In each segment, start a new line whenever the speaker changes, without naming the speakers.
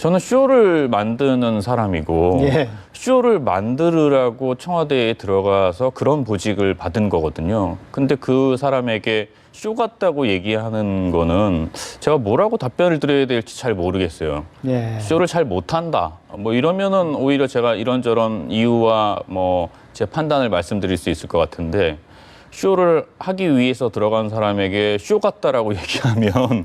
저는 쇼를 만드는 사람이고
예.
쇼를 만들으라고 청와대에 들어가서 그런 보직을 받은 거거든요. 근데 그 사람에게 쇼 같다고 얘기하는 거는 제가 뭐라고 답변을 드려야 될지 잘 모르겠어요.
예.
쇼를 잘 못한다. 뭐 이러면은 오히려 제가 이런저런 이유와 뭐 제 판단을 말씀드릴 수 있을 것 같은데 쇼를 하기 위해서 들어간 사람에게 쇼 같다라고 얘기하면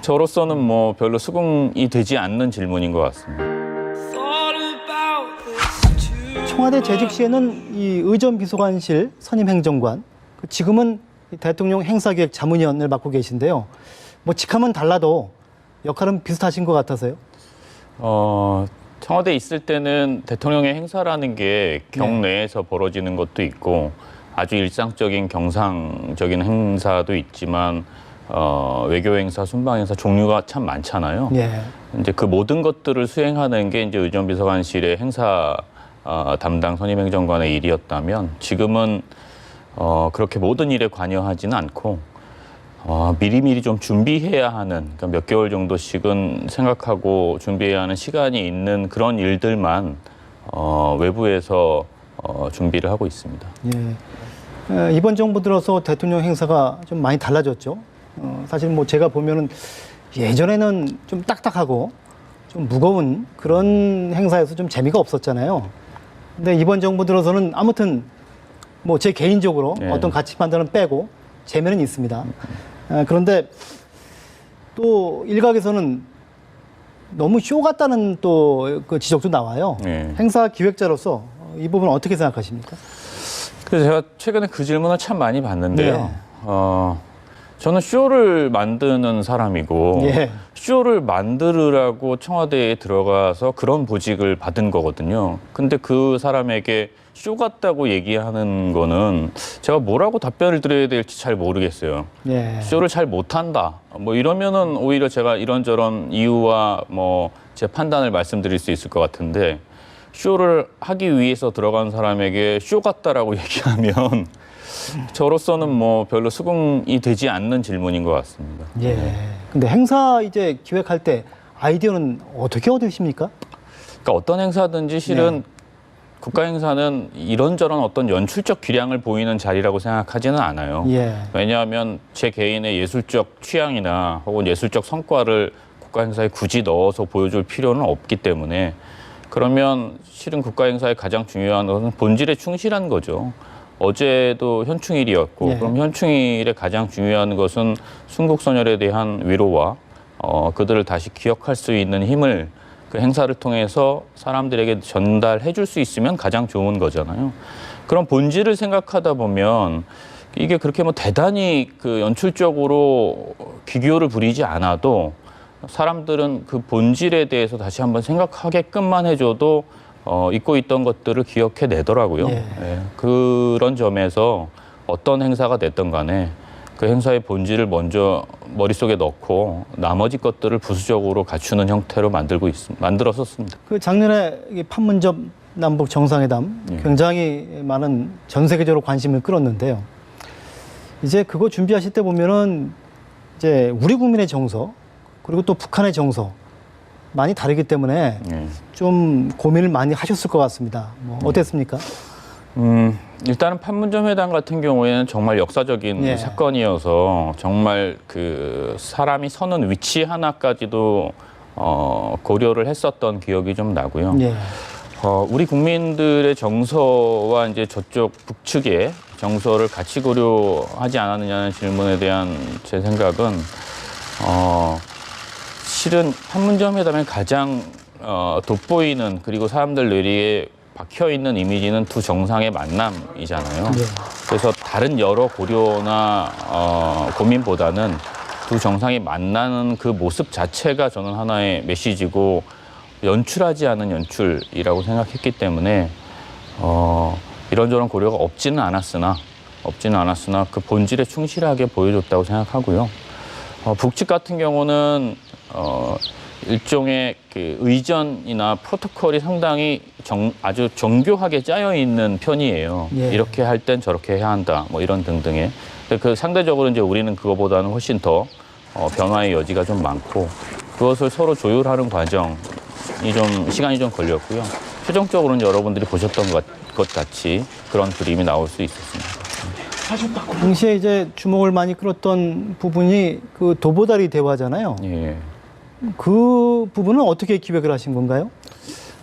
저로서는 뭐 별로 수긍이 되지 않는 질문인 것 같습니다.
청와대 재직 시에는 이 의전 비서관실 선임 행정관, 그 지금은 이 대통령 행사기획 자문위원을 맡고 계신데요. 뭐 직함은 달라도 역할은 비슷하신 것 같아서요.
어, 청와대에 있을 때는 대통령의 행사라는 게 경내에서 벌어지는 것도 있고 아주 일상적인 경상적인 행사도 있지만 어, 외교 행사, 순방 행사 종류가 참 많잖아요.
예.
이제 그 모든 것들을 수행하는 게 이제 의전비서관실의 행사 어, 담당 선임행정관의 일이었다면 지금은 어, 그렇게 모든 일에 관여하지는 않고 어, 미리미리 좀 준비해야 하는 그러니까 몇 개월 정도씩은 생각하고 준비해야 하는 시간이 있는 그런 일들만 어, 외부에서 어, 준비를 하고 있습니다.
예. 에, 이번 정부 들어서 대통령 행사가 좀 많이 달라졌죠. 어, 사실 뭐 제가 보면은 예전에는 좀 딱딱하고 좀 무거운 그런 행사여서 좀 재미가 없었잖아요. 근데 이번 정부 들어서는 아무튼 뭐 제 개인적으로
네.
어떤 가치 판단은 빼고 재미는 있습니다. 에, 그런데 또 일각에서는 너무 쇼 같다는 또 그 지적도 나와요.
네.
행사 기획자로서 이 부분 어떻게 생각하십니까?
그래서 제가 최근에 그 질문을 참 많이 받는데요.
네.
어, 저는 쇼를 만드는 사람이고
예.
쇼를 만들으라고 청와대에 들어가서 그런 보직을 받은 거거든요. 근데 그 사람에게 쇼 같다고 얘기하는 거는 제가 뭐라고 답변을 드려야 될지 잘 모르겠어요.
예.
쇼를 잘 못한다. 뭐 이러면은 오히려 제가 이런저런 이유와 뭐 제 판단을 말씀드릴 수 있을 것 같은데 쇼를 하기 위해서 들어간 사람에게 쇼 같다라고 얘기하면 저로서는 뭐 별로 수긍이 되지 않는 질문인 것 같습니다.
예. 근데 행사 이제 기획할 때 아이디어는 어떻게 얻으십니까?
그러니까 어떤 행사든지 실은 국가 행사는 이런저런 어떤 연출적 기량을 보이는 자리라고 생각하지는 않아요.
예.
왜냐하면 제 개인의 예술적 취향이나 혹은 예술적 성과를 국가 행사에 굳이 넣어서 보여줄 필요는 없기 때문에 그러면 실은 국가 행사의 가장 중요한 것은 본질에 충실한 거죠. 어제도 현충일이었고
예.
그럼 현충일의 가장 중요한 것은 순국선열에 대한 위로와 어, 그들을 다시 기억할 수 있는 힘을 그 행사를 통해서 사람들에게 전달해 줄 수 있으면 가장 좋은 거잖아요. 그런 본질을 생각하다 보면 이게 그렇게 뭐 대단히 그 연출적으로 기교를 부리지 않아도 사람들은 그 본질에 대해서 다시 한번 생각하게끔만 해줘도 어, 잊고 있던 것들을 기억해 내더라고요.
예.
예, 그런 점에서 어떤 행사가 됐든 간에 그 행사의 본질을 먼저 머릿속에 넣고 나머지 것들을 부수적으로 갖추는 형태로 만들고 있, 만들었었습니다.
그 작년에 이 판문점 남북 정상회담
예.
굉장히 많은 전 세계적으로 관심을 끌었는데요. 이제 그거 준비하실 때 보면은 이제 우리 국민의 정서 그리고 또 북한의 정서 많이 다르기 때문에
예.
좀 고민을 많이 하셨을 것 같습니다. 뭐 어땠습니까?
음, 일단은 판문점 회담 같은 경우에는 정말 역사적인
예.
사건이어서 정말 그 사람이 서는 위치 하나까지도 어, 고려를 했었던 기억이 좀 나고요.
예.
어, 우리 국민들의 정서와 이제 저쪽 북측의 정서를 같이 고려하지 않았느냐는 질문에 대한 제 생각은 어, 실은 판문점 회담의 가장 어, 돋보이는 그리고 사람들 뇌리에 박혀 있는 이미지는 두 정상의 만남이잖아요.
네.
그래서 다른 여러 고려나 어, 고민보다는 두 정상이 만나는 그 모습 자체가 저는 하나의 메시지고 연출하지 않은 연출이라고 생각했기 때문에 어, 이런저런 고려가 없지는 않았으나 없지는 않았으나 그 본질에 충실하게 보여줬다고 생각하고요. 어, 북측 같은 경우는 어, 일종의 그 의전이나 프로토콜이 상당히 정, 아주 정교하게 짜여 있는 편이에요.
예.
이렇게 할 땐 저렇게 해야 한다. 뭐 이런 등등의. 근데 그 상대적으로 이제 우리는 그거보다는 훨씬 더 어, 변화의 여지가 좀 많고 그것을 서로 조율하는 과정이 좀 시간이 좀 걸렸고요. 최종적으로는 여러분들이 보셨던 것, 것 같이 그런 그림이 나올 수 있었습니다.
당시에 이제 주목을 많이 끌었던 부분이 그 도보다리 대화잖아요.
예.
그 부분은 어떻게 기획을 하신 건가요?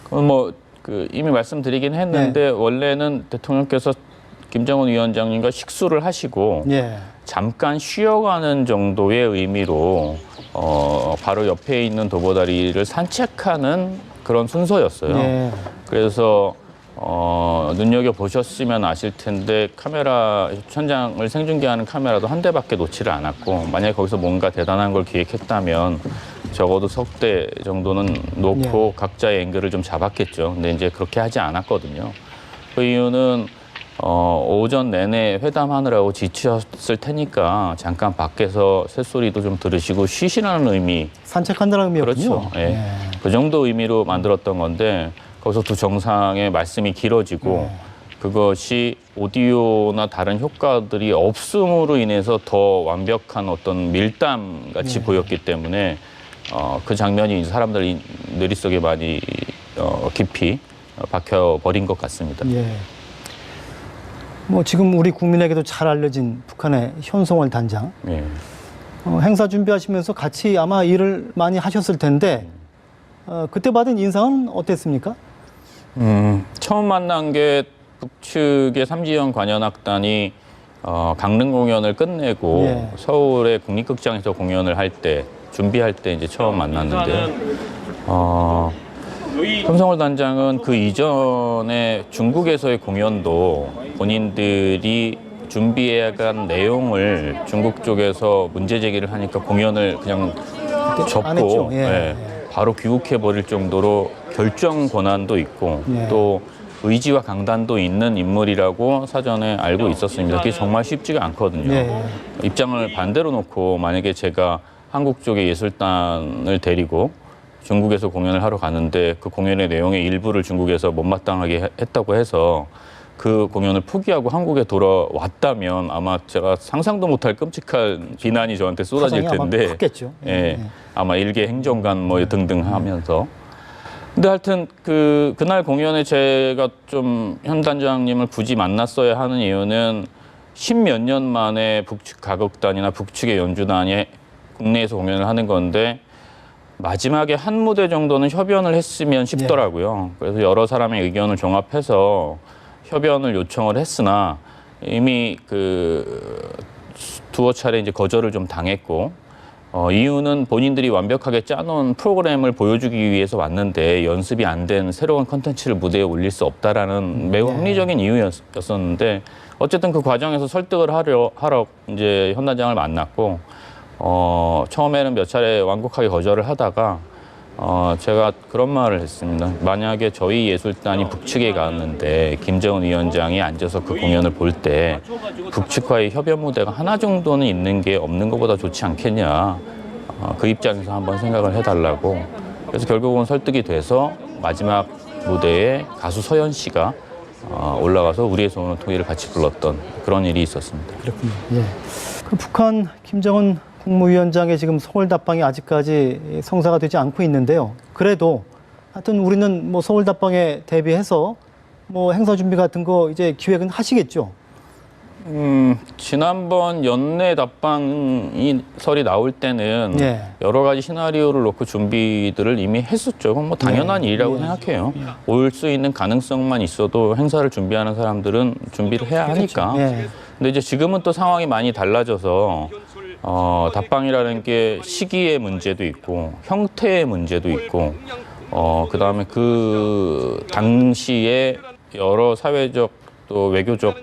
그건 뭐, 그 이미 말씀드리긴 했는데
네.
원래는 대통령께서 김정은 위원장님과 식수를 하시고
예.
잠깐 쉬어가는 정도의 의미로 어, 바로 옆에 있는 도보다리를 산책하는 그런 순서였어요.
예.
그래서 어, 눈여겨 보셨으면 아실 텐데 카메라 현장을 생중계하는 카메라도 한 대밖에 놓지를 않았고 만약에 거기서 뭔가 대단한 걸 기획했다면 적어도 석 대 정도는 놓고 각자의 앵글을 좀 잡았겠죠. 근데 이제 그렇게 하지 않았거든요. 그 이유는 어, 오전 내내 회담하느라고 지치셨을 테니까 잠깐 밖에서 새소리도 좀 들으시고 쉬시라는 의미
산책한다는 의미였군요.
그렇죠. 예. 그 정도 의미로 만들었던 건데 거기서 두 정상의 말씀이 길어지고 그것이 오디오나 다른 효과들이 없음으로 인해서 더 완벽한 어떤 밀담 같이 보였기 때문에 어, 그 장면이 이제 사람들 이 뇌리 속에 많이 어, 깊이 어, 박혀 버린 것 같습니다.
예. 뭐 지금 우리 국민에게도 잘 알려진 북한의 현송월 단장
예.
어, 행사 준비하시면서 같이 아마 일을 많이 하셨을 텐데 어, 그때 받은 인상은 어땠습니까?
음, 처음 만난 게 북측의 삼지연 관현악단이 어, 강릉 공연을 끝내고
예.
서울의 국립극장에서 공연을 할때 준비할 때 이제 처음 만났는데요. 어, 현성월 단장은 그 이전에 중국에서의 공연도 본인들이 준비해간 내용을 중국 쪽에서 문제 제기를 하니까 공연을 그냥. 접고
예.
예, 바로 귀국해 버릴 정도로 결정 권한도 있고
예.
또 의지와 강단도 있는 인물이라고 사전에 알고 있었습니다. 그게 정말 쉽지가 않거든요.
예.
입장을 반대로 놓고 만약에 제가 한국 쪽의 예술단을 데리고 중국에서 공연을 하러 가는데 그 공연의 내용의 일부를 중국에서 못마땅하게 해- 했다고 해서 그 공연을 포기하고 한국에 돌아왔다면 아마 제가 상상도 못할 끔찍한 비난이 저한테 쏟아질 텐데.
컸겠죠. 예,
예,
예.
아마 일개 행정관 뭐 등등 하면서. 근데 하여튼 그 그날 공연에 제가 좀 현 단장님을 굳이 만났어야 하는 이유는 십몇 년 만에 북측 가곡단이나 북측의 연주단이 국내에서 공연을 하는 건데 마지막에 한 무대 정도는 협연을 했으면 싶더라고요. 그래서 여러 사람의 의견을 종합해서 협연을 요청을 했으나 이미 그 두어 차례 이제 거절을 좀 당했고 어, 이유는 본인들이 완벽하게 짜놓은 프로그램을 보여주기 위해서 왔는데 연습이 안 된 새로운 컨텐츠를 무대에 올릴 수 없다라는 매우 합리적인 이유였었는데 어쨌든 그 과정에서 설득을 하려 하러 이제 현단장을 만났고 어, 처음에는 몇 차례 완곡하게 거절을 하다가 어, 제가 그런 말을 했습니다. 만약에 저희 예술단이 북측에 갔는데 김정은 위원장이 앉아서 그 공연을 볼 때 북측과의 협연 무대가 하나 정도는 있는 게 없는 것보다 좋지 않겠냐. 어, 그 입장에서 한번 생각을 해달라고. 그래서 결국은 설득이 돼서 마지막 무대에 가수 서현 씨가 어, 올라가서 우리의 소원을 통일을 같이 불렀던 그런 일이 있었습니다.
그렇군요. 예. 그 북한 김정은 국무위원장의 지금 서울 답방이 아직까지 성사가 되지 않고 있는데요. 그래도 하여튼 우리는 뭐 서울 답방에 대비해서 뭐 행사 준비 같은 거 이제 기획은 하시겠죠.
음, 지난번 연내 답방이 설이 나올 때는
예.
여러 가지 시나리오를 놓고 준비들을 이미 했었죠. 뭐 당연한
예.
일이라고
예.
생각해요. 올 수 있는 가능성만 있어도 행사를 준비하는 사람들은 준비를 해야 하니까.
예.
근데 이제 지금은 또 상황이 많이 달라져서 어, 답방이라는 게 시기의 문제도 있고 형태의 문제도 있고 어, 그다음에 그 당시에 여러 사회적 또 외교적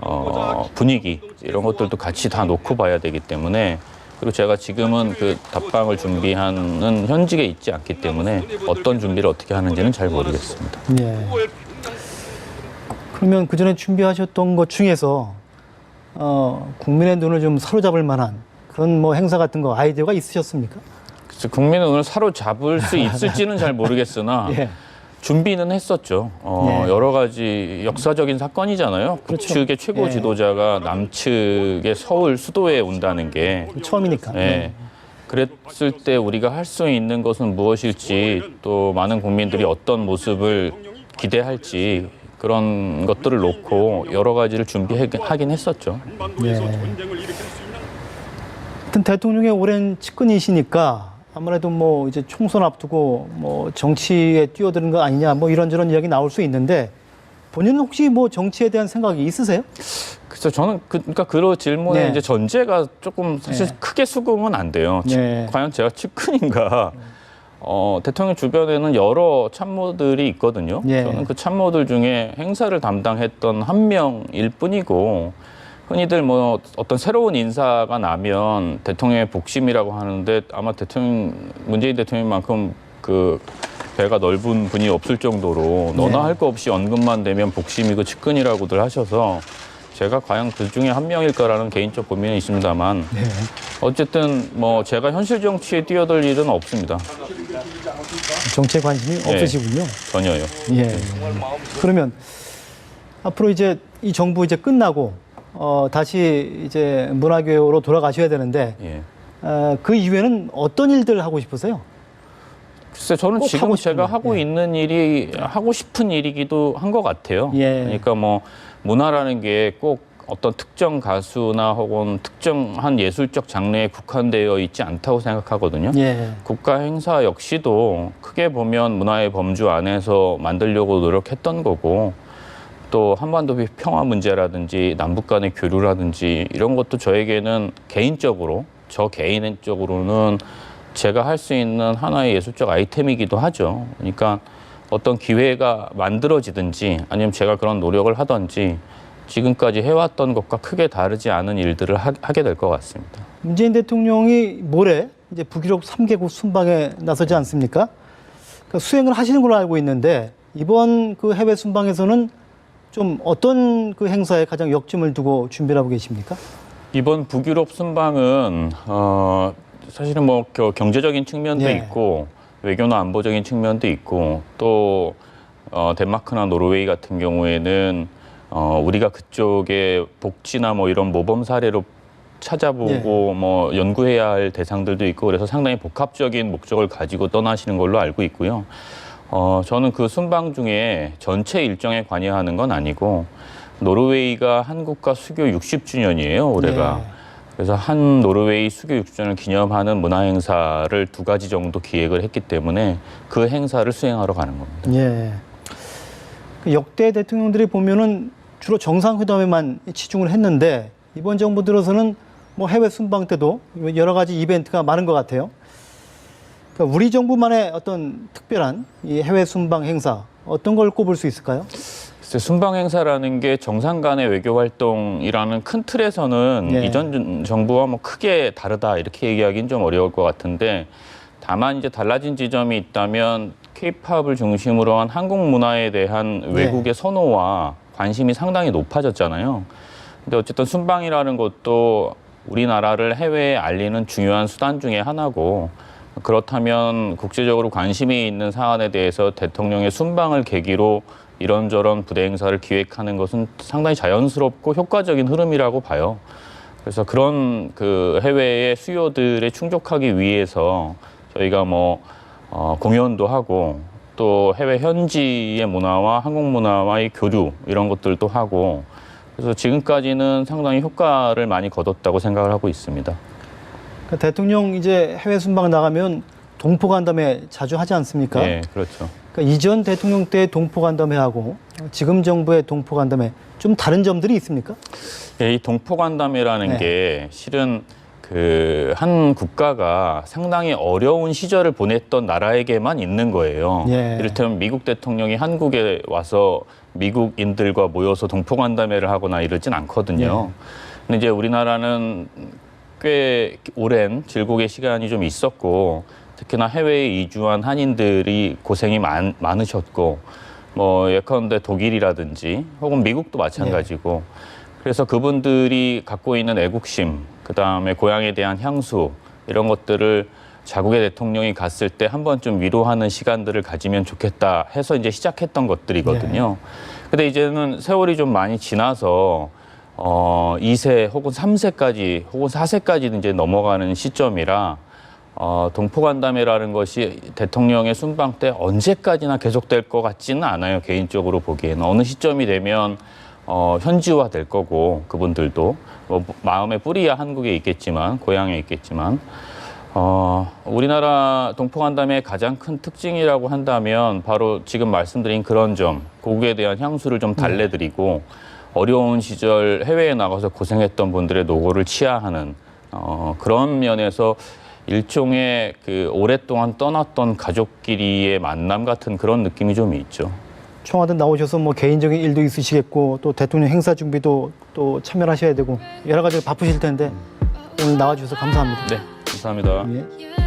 어, 분위기 이런 것들도 같이 다 놓고 봐야 되기 때문에 그리고 제가 지금은 그 답방을 준비하는 현직에 있지 않기 때문에 어떤 준비를 어떻게 하는지는 잘 모르겠습니다.
예. 그러면 그 전에 준비하셨던 것 중에서 어, 국민의 눈을 좀 사로잡을 만한 그런 뭐 행사 같은 거 아이디어가 있으셨습니까?
그래서 국민의 눈을 사로잡을 수 있을지는 잘 모르겠으나
예.
준비는 했었죠. 어,
예.
여러 가지 역사적인 사건이잖아요.
그렇죠.
북측의 최고
예.
지도자가 남측의 서울 수도에 온다는 게
처음이니까.
예. 그랬을 때 우리가 할 수 있는 것은 무엇일지 또 많은 국민들이 어떤 모습을 기대할지 그런 것들을 놓고 여러 가지를 준비하긴 했었죠.
예. 하여튼 대통령의 오랜 측근이시니까 아무래도 뭐 이제 총선 앞두고 뭐 정치에 뛰어드는 거 아니냐 뭐 이런저런 이야기 나올 수 있는데 본인은 혹시 뭐 정치에 대한 생각이 있으세요?
그래서 저는 그, 그러니까 그 질문에
네.
이제 전제가 조금 사실
네.
크게 수긍은 안 돼요. 치-
네.
과연 제가 측근인가? 어, 대통령 주변에는 여러 참모들이 있거든요.
예.
저는 그 참모들 중에 행사를 담당했던 한 명일 뿐이고 흔히들 뭐 어떤 새로운 인사가 나면 대통령의 복심이라고 하는데 아마 대통령 문재인 대통령만큼 그 배가 넓은 분이 없을 정도로 너나
네.
할거 없이 언급만 되면 복심이고 측근이라고들 하셔서 제가 과연 그 중에 한 명일까라는 개인적 고민은 있습니다만
네.
어쨌든 뭐 제가 현실 정치에 뛰어들 일은 없습니다.
정치에 관심이
예.
없으시군요.
전혀요.
예. 그러면 앞으로 이제 이 정부 이제 끝나고 어, 다시 이제 문화교로 돌아가셔야 되는데
예.
어, 그 이후에는 어떤 일들 하고 싶으세요?
글쎄 저는
꼭
지금
하고 싶은
제가
거.
하고
예.
있는 일이 하고 싶은 일이기도 한 것 같아요.
예.
그러니까 뭐 문화라는 게 꼭 어떤 특정 가수나 혹은 특정한 예술적 장르에 국한되어 있지 않다고 생각하거든요.
예.
국가 행사 역시도 크게 보면 문화의 범주 안에서 만들려고 노력했던 거고 또 한반도 평화 문제라든지 남북 간의 교류라든지 이런 것도 저에게는 개인적으로 저 개인적으로는 제가 할 수 있는 하나의 예술적 아이템이기도 하죠. 그러니까 어떤 기회가 만들어지든지 아니면 제가 그런 노력을 하든지 지금까지 해왔던 것과 크게 다르지 않은 일들을 하, 하게 될 것 같습니다.
문재인 대통령이 모레 이제 북유럽 3개국 순방에 나서지 않습니까? 그 수행을 하시는 걸로 알고 있는데 이번 그 해외 순방에서는 좀 어떤 그 행사에 가장 역점을 두고 준비를 하고 계십니까?
이번 북유럽 순방은 어, 사실은 뭐 겨- 경제적인 측면도
예.
있고 외교나 안보적인 측면도 있고 또 어, 덴마크나 노르웨이 같은 경우에는 어, 우리가 그쪽에 복지나 뭐 이런 모범 사례로 찾아보고 뭐 연구해야 할 대상들도 있고 그래서 상당히 복합적인 목적을 가지고 떠나시는 걸로 알고 있고요. 어, 저는 그 순방 중에 전체 일정에 관여하는 건 아니고 노르웨이가 한국과 수교 60주년이에요, 올해가.
네.
그래서 한 노르웨이 수교 60주년을 기념하는 문화 행사를 두 가지 정도 기획을 했기 때문에 그 행사를 수행하러 가는 겁니다.
예. 그 역대 대통령들이 보면은 주로 정상회담에만 치중을 했는데 이번 정부 들어서는 뭐 해외 순방 때도 여러 가지 이벤트가 많은 것 같아요. 그러니까 우리 정부만의 어떤 특별한 이 해외 순방 행사 어떤 걸 꼽을 수 있을까요?
글쎄, 순방 행사라는 게 정상 간의 외교 활동이라는 큰 틀에서는
네.
이전 정- 정부와 뭐 크게 다르다 이렇게 얘기하기는 좀 어려울 것 같은데 다만 이제 달라진 지점이 있다면 케이팝을 중심으로 한 한국 문화에 대한
네.
외국의 선호와 관심이 상당히 높아졌잖아요. 근데 어쨌든 순방이라는 것도 우리나라를 해외에 알리는 중요한 수단 중에 하나고 그렇다면 국제적으로 관심이 있는 사안에 대해서 대통령의 순방을 계기로 이런저런 부대 행사를 기획하는 것은 상당히 자연스럽고 효과적인 흐름이라고 봐요. 그래서 그런 그 해외의 수요들에 충족하기 위해서 저희가 뭐 어, 공연도 하고 또 해외 현지의 문화와 한국 문화와의 교류 이런 것들도 하고 그래서 지금까지는 상당히 효과를 많이 거뒀다고 생각을 하고 있습니다.
그러니까 대통령 이제 해외 순방 나가면 동포 간담회 자주 하지 않습니까?
네, 그렇죠.
그러니까 이전 대통령 때 동포 간담회하고 지금 정부의 동포 간담회 좀 다른 점들이 있습니까?
예, 이 동포 간담회라는
네.
게 실은 그 한 국가가 상당히 어려운 시절을 보냈던 나라에게만 있는 거예요.
예.
이를테면 미국 대통령이 한국에 와서 미국인들과 모여서 동포 간담회를 하거나 이러진 않거든요.
예.
근데 이제 우리나라는 꽤 오랜 질곡의 시간이 좀 있었고 특히나 해외에 이주한 한인들이 고생이 많, 많으셨고 뭐 예컨대 독일이라든지 혹은 미국도 마찬가지고. 그래서 그분들이 갖고 있는 애국심 그다음에 고향에 대한 향수 이런 것들을 자국의 대통령이 갔을 때 한 번쯤 위로하는 시간들을 가지면 좋겠다 해서 이제 시작했던 것들이거든요. 근데 이제는 세월이 좀 많이 지나서 어 2세 혹은 3세까지 혹은 4세까지는 이제 넘어가는 시점이라 어, 동포간담회라는 것이 대통령의 순방 때 언제까지나 계속될 것 같지는 않아요. 개인적으로 보기에는. 어느 시점이 되면 어, 현지화 될 거고 그분들도. 뭐 마음의 뿌리야 한국에 있겠지만 고향에 있겠지만. 어, 우리나라 동포간담회의 가장 큰 특징이라고 한다면 바로 지금 말씀드린 그런 점, 고국에 대한 향수를 좀 달래드리고 어려운 시절 해외에 나가서 고생했던 분들의 노고를 치하하는 어, 그런 면에서 일종의 그 오랫동안 떠났던 가족끼리의 만남 같은 그런 느낌이 좀 있죠.
청와대 나오셔서 뭐 개인적인 일도 있으시겠고 또 대통령 행사 준비도 또 참여하셔야 되고 여러 가지 바쁘실 텐데 오늘 나와주셔서 감사합니다.
네, 감사합니다.
예.